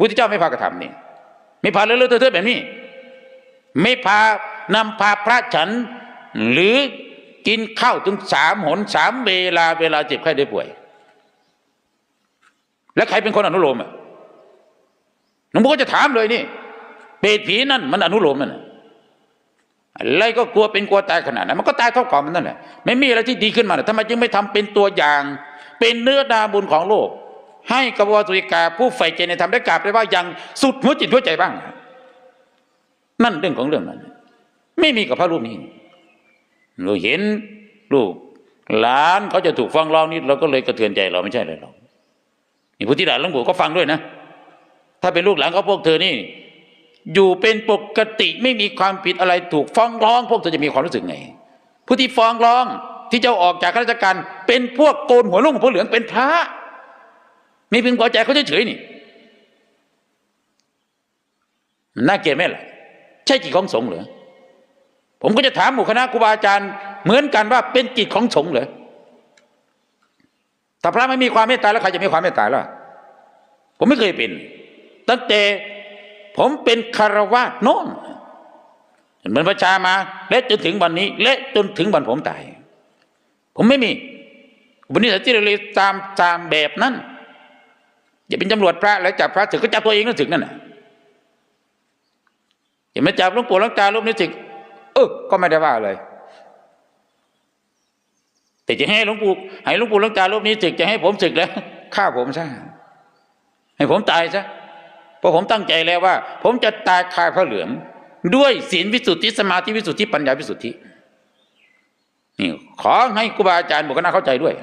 พุทธเจ้าไม่พากระทำนี่ไม่พาเลอะเลอะเทอะเทอะแบบนี้ ไม่พานำพาพระฉัน หรือกินข้าวถึงสามหนสามเวลาเวลาเจ็บไข้ได้ป่วย แล้วใครเป็นคนอนุโลมอะหลวงพ่อก็จะถามเลยนี่เปรตผีนั่นมันอนุโลมนั่นอะไรก็กลัวเป็นกลัวตายขนาดนั้นมันก็ตายเท่าก่อนมันนั่นแหละไม่มีอะไรที่ดีขึ้นมาทำไมจึงไม่ทำเป็นตัวอย่าง เป็นเนื้อนาบุญของโลก ให้กบวสุริกาผู้ใฝ่ใจในธรรมได้กราบได้ว่าอย่างสุดหัวจิตหัวใจบ้าง นั่นเรื่องของเรื่องนั้น ไม่มีกับพระรูปนี้เราเห็นลูกหลานเขาจะถูกฟ้องร้องนี่เราก็เลยกระเทือนใจเราไม่ใช่เลยหรอกนี่พุทธิดาหลวงปู่ก็ฟังด้วยนะ ถ้าเป็นลูกหลานเของพวกเธอนี่ อยู่เป็นปกติไม่มีความผิดอะไรถูกฟ้องร้อง พวกเธอจะมีความรู้สึกไง ผู้ที่ฟ้องร้องที่จะอาออกจากข้าราชการเป็นพวกโกนหัวลุ่งหัวเหลืองเป็นพระ ไม่พึงพอใจเขาเฉยๆนี่มันน่าเกลียดไหมล่ะ ใช่กิจของสงฆ์เหรอผมก็จะถามหมู่คณะครูบาอาจารย์เหมือนกันว่าเป็นกิจของสงฆ์เหรอถ้าพระไม่มีความเมตตาแล้วใครจะมีความเมตตาล่ะ ผมไม่เคยเป็น ตั้งแต่ผมเป็นคารวะโน่นเหมือนประชามา และจนถึงวันนี้ และจนถึงวันผมตาย ผมไม่มีวันนี้สัจจิเลยตามตามแบบนั้น อย่าเป็นตำรวจพระแล้วจับพระถึงก็จับตัวเองแล้วถึงนั่นน่ะอย่ามาจับหลวงปู่หลวงตารูปนี้ถึงเออก็ไม่ได้ว่าเลยแต่จะให้หลวงปู่ให้หลวงปู่หลวงตารูปนี้ศึกจะให้ผมศึกแล้วฆ่าผมซะให้ผมตายซะเพราะผมตั้งใจแล้วว่า ผมจะตายคายพระเหลือง ด้วยศีลวิสุทธิสมาธิวิสุทธิปัญญาวิสุทธินี่ขอให้ครูบาอาจารย์บุคคลเข้าใจด้วย